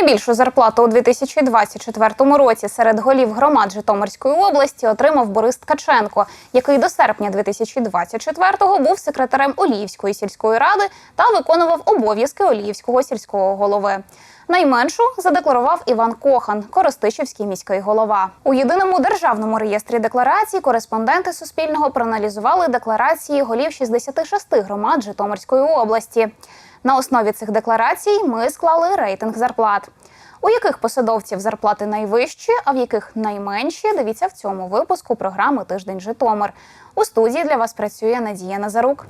Найбільшу зарплату у 2024 році серед голів громад Житомирської області отримав Борис Ткаченко, який до серпня 2024-го був секретарем Оліївської сільської ради та виконував обов'язки Оліївського сільського голови. Найменшу задекларував Іван Кохан, Коростишівський міський голова. У єдиному державному реєстрі декларацій кореспонденти Суспільного проаналізували декларації голів 66 громад Житомирської області. На основі цих декларацій ми склали рейтинг зарплат. У яких посадовців зарплати найвищі, а в яких найменші, дивіться в цьому випуску програми Тиждень Житомир. У студії для вас працює Надія Назарук.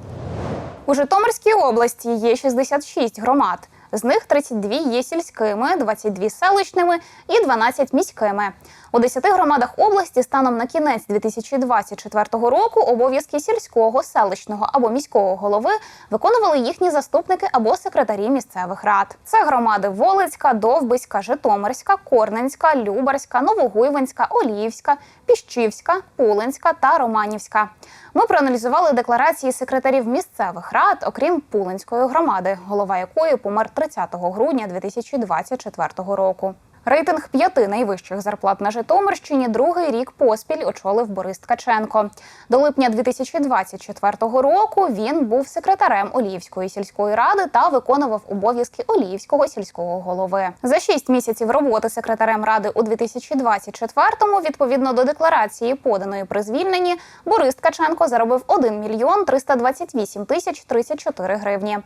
У Житомирській області є 66 громад. З них 32 є сільськими, 22 селищними і 12 міськими. У 10 громадах області станом на кінець 2024 року обов'язки сільського, селищного або міського голови виконували їхні заступники або секретарі місцевих рад. Це громади Волицька, Довбиська, Житомирська, Корненська, Любарська, Новогуйвинська, Оліївська, Піщівська, Пулинська та Романівська. Ми проаналізували декларації секретарів місцевих рад, окрім Пулинської громади, голова якої помер 30 грудня 2024 року. Рейтинг п'яти найвищих зарплат на Житомирщині другий рік поспіль очолив Борис Ткаченко. До липня 2024 року він був секретарем Оліївської сільської ради та виконував обов'язки Оліївського сільського голови. За шість місяців роботи секретарем ради у 2024-му, відповідно до декларації, поданої при звільненні, Борис Ткаченко заробив 1 мільйон 328 тисяч 34 гривні.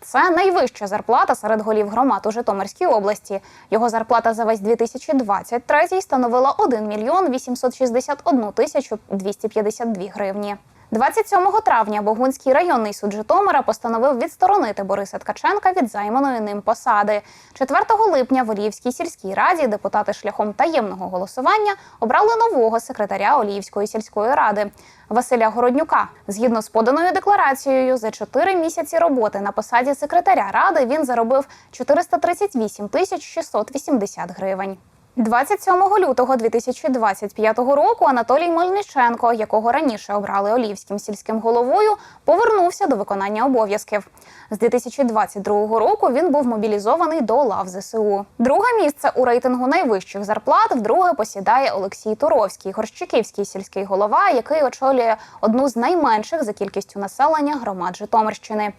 Це найвища зарплата серед голів громад у Житомирській області. Його зарплата за весь 2023 становила 1 мільйон 861 тисячу 252 гривні. 27 травня Богунський районний суд Житомира постановив відсторонити Бориса Ткаченка від займаної ним посади. 4 липня в Оліївській сільській раді депутати шляхом таємного голосування обрали нового секретаря Оліївської сільської ради Василя Городнюка. Згідно з поданою декларацією, за 4 місяці роботи на посаді секретаря ради він заробив 438 тисяч 680 гривень. 27 лютого 2025 року Анатолій Мельниченко, якого раніше обрали Олівським сільським головою, повернувся до виконання обов'язків. З 2022 року він був мобілізований до лав ЗСУ. Друге місце у рейтингу найвищих зарплат вдруге посідає Олексій Туровський, горщиківський сільський голова, який очолює одну з найменших за кількістю населення громад Житомирщини.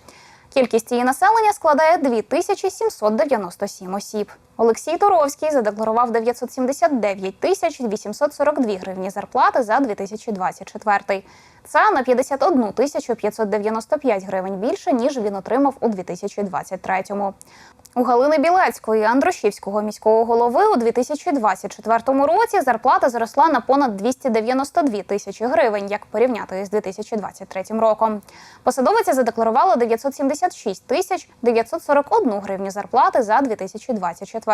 Кількість її населення складає 2797 осіб. Олексій Туровський задекларував 979 тисяч 842 гривні зарплати за 2024. Це на 51 тисячу 595 гривень більше, ніж він отримав у 2023-му. У Галини Білецької Андрушівського міського голови у 2024 році зарплата зросла на понад 292 тисячі гривень, як порівняти з 2023 роком. Посадовиця задекларувала 976 тисяч 941 гривню зарплати за 2024.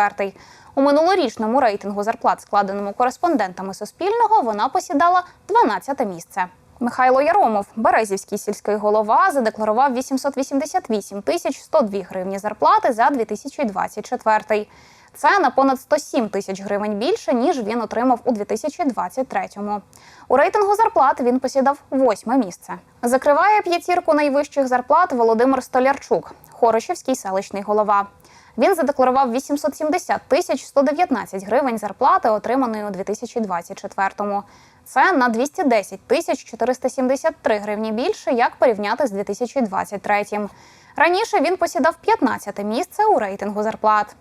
У минулорічному рейтингу зарплат, складеному кореспондентами Суспільного, вона посідала 12 місце. Михайло Яромов, Березівський сільський голова, задекларував 888 тисяч 102 гривні зарплати за 2024. Це на понад 107 тисяч гривень більше, ніж він отримав у 2023-му. У рейтингу зарплат він посідав восьме місце. Закриває п'ятірку найвищих зарплат Володимир Столярчук, Хорошівський селищний голова. Він задекларував 870 тисяч 119 гривень зарплати, отриманої у 2024-му. Це на 210 тисяч 473 гривні більше, як порівняти з 2023-м. Раніше він посідав 15 місце у рейтингу зарплат.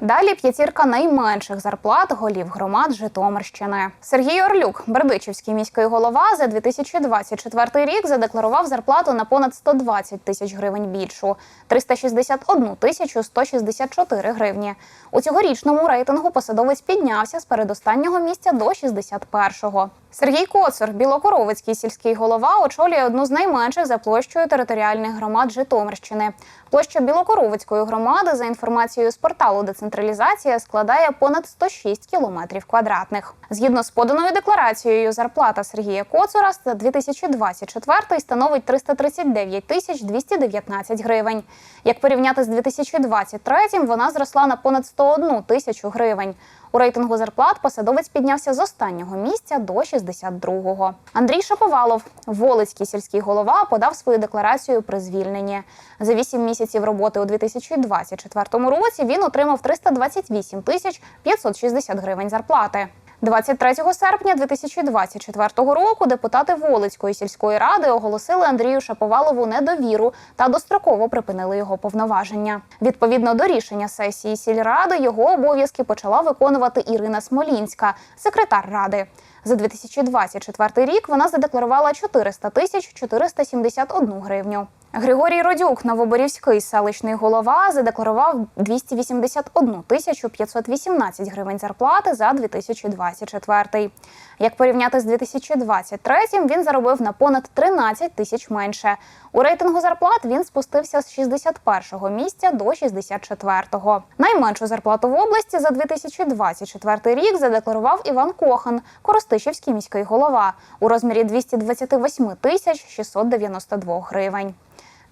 Далі п'ятірка найменших зарплат голів громад Житомирщини. Сергій Орлюк, Бердичівський міський голова, за 2024 рік задекларував зарплату на понад 120 тисяч гривень більшу 361 тисячу 164 гривні. У цьогорічному рейтингу посадовець піднявся з передостаннього місця до 61-го. Сергій Коцур, Білокоровицький сільський голова, очолює одну з найменших за площею територіальних громад Житомирщини. Площа Білокоровицької громади, за інформацією з порталу Децентралізація, складає понад 106 кілометрів квадратних. Згідно з поданою декларацією, зарплата Сергія Коцура за 2024 становить 339 тисяч 219 гривень. Як порівняти з 2023, вона зросла на понад 101 тисячу гривень. У рейтингу зарплат посадовець піднявся з останнього місця до 62-го. Андрій Шаповалов, Волицький сільський голова, подав свою декларацію при звільненні. За 8 місяців роботи у 2024 році він отримав 328 тисяч 560 гривень зарплати. 23 серпня 2024 року депутати Волицької сільської ради оголосили Андрію Шаповалову недовіру та достроково припинили його повноваження. Відповідно до рішення сесії сільради, його обов'язки почала виконувати Ірина Смолінська, секретар ради. За 2024 рік вона задекларувала 400 тисяч 471 гривню. Григорій Родюк, Новоборівський селищний голова, задекларував 281 тисячу 518 гривень зарплати за 2024. Як порівняти з 2023, він заробив на понад 13 тисяч менше. У рейтингу зарплат він спустився з 61-го місця до 64-го. Найменшу зарплату в області за 2024 рік задекларував Іван Кохан, Коростишівський міський голова, у розмірі 228 тисяч 692 гривень.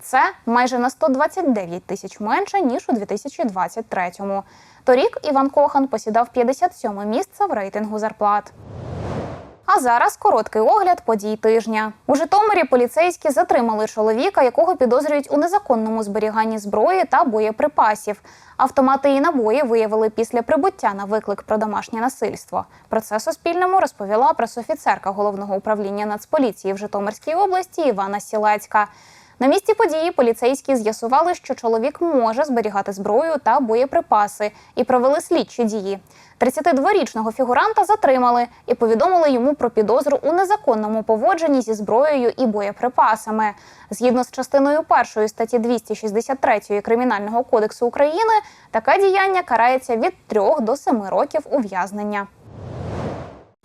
Це майже на 129 тисяч менше ніж у 2023-му. Торік Іван Кохан посідав 57 місце в рейтингу зарплат. А зараз короткий огляд подій тижня. У Житомирі поліцейські затримали чоловіка, якого підозрюють у незаконному зберіганні зброї та боєприпасів. Автомати і набої виявили після прибуття на виклик про домашнє насильство. Про це Суспільному розповіла пресофіцерка головного управління Нацполіції в Житомирській області Івана Сілецька. На місці події поліцейські з'ясували, що чоловік може зберігати зброю та боєприпаси і провели слідчі дії. 32-річного фігуранта затримали і повідомили йому про підозру у незаконному поводженні зі зброєю і боєприпасами. Згідно з частиною першої статті 263 Кримінального кодексу України, таке діяння карається від 3 до 7 років ув'язнення.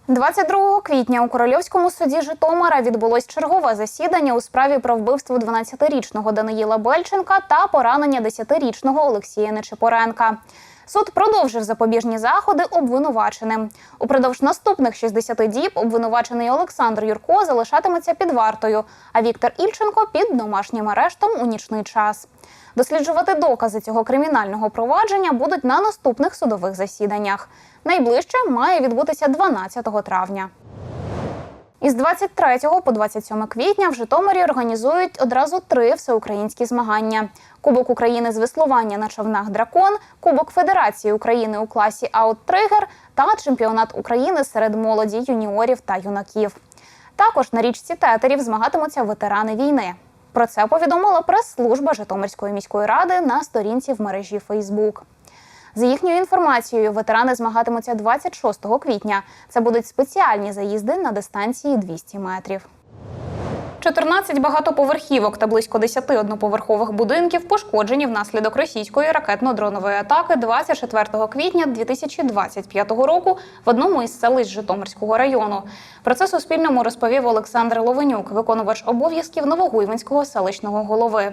22 квітня у Корольовському суді Житомира відбулось чергове засідання у справі про вбивство 12-річного Даниїла Бельченка та поранення 10-річного Олексія Нечипоренка. Суд продовжив запобіжні заходи обвинуваченим. Упродовж наступних 60 діб обвинувачений Олександр Юрко залишатиметься під вартою, а Віктор Ільченко під домашнім арештом у нічний час. Досліджувати докази цього кримінального провадження будуть на наступних судових засіданнях. Найближче має відбутися 12 травня. Із 23 по 27 квітня в Житомирі організують одразу три всеукраїнські змагання: Кубок України з веслування на човнах Дракон, Кубок Федерації України у класі Ауттригер та Чемпіонат України серед молоді, юніорів та юнаків. Також на річці тетерів змагатимуться ветерани війни. Про це повідомила прес-служба Житомирської міської ради на сторінці в мережі Фейсбук. За їхньою інформацією, ветерани змагатимуться 26 квітня. Це будуть спеціальні заїзди на дистанції 200 метрів. 14 багатоповерхівок та близько 10 одноповерхових будинків пошкоджені внаслідок російської ракетно-дронової атаки 24 квітня 2025 року в одному із селищ Житомирського району. Про це Суспільному розповів Олександр Ловенюк, виконувач обов'язків Новогуйвинського селищного голови.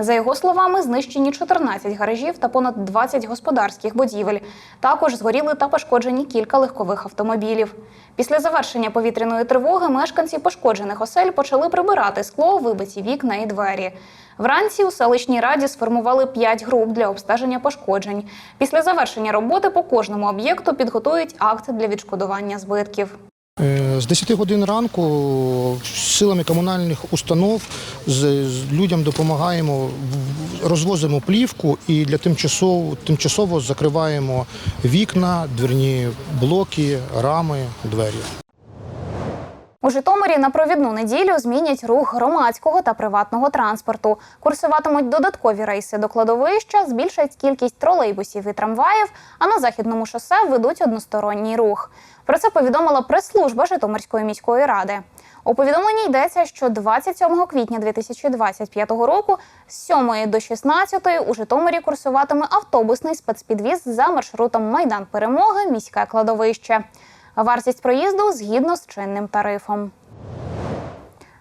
За його словами, знищені 14 гаражів та понад 20 господарських будівель. Також згоріли та пошкоджені кілька легкових автомобілів. Після завершення повітряної тривоги мешканці пошкоджених осель почали прибирати скло, вибиті вікна і двері. Вранці у селищній раді сформували 5 груп для обстеження пошкоджень. Після завершення роботи по кожному об'єкту підготують акт для відшкодування збитків. Е, З 10 годин ранку силами комунальних установ з, людям допомагаємо, розвозимо плівку і для тимчасово, тимчасово закриваємо вікна, дверні блоки, рами, двері. Житомирі на провідну неділю змінять рух громадського та приватного транспорту. Курсуватимуть додаткові рейси до кладовища, збільшать кількість тролейбусів і трамваїв, а на західному шосе введуть односторонній рух. Про це повідомила прес-служба Житомирської міської ради. У повідомленні йдеться, що 27 квітня 2025 року з 7 до 16 у Житомирі курсуватиме автобусний спецпідвіз за маршрутом Майдан Перемоги, міське кладовище. Вартість проїзду згідно з чинним тарифом.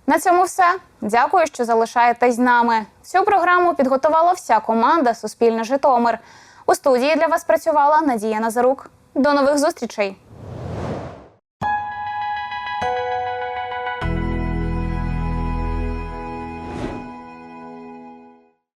На цьому все. Дякую, що залишаєтесь з нами. Цю програму підготувала вся команда Суспільне Житомир. У студії для вас працювала Надія Назарук. До нових зустрічей!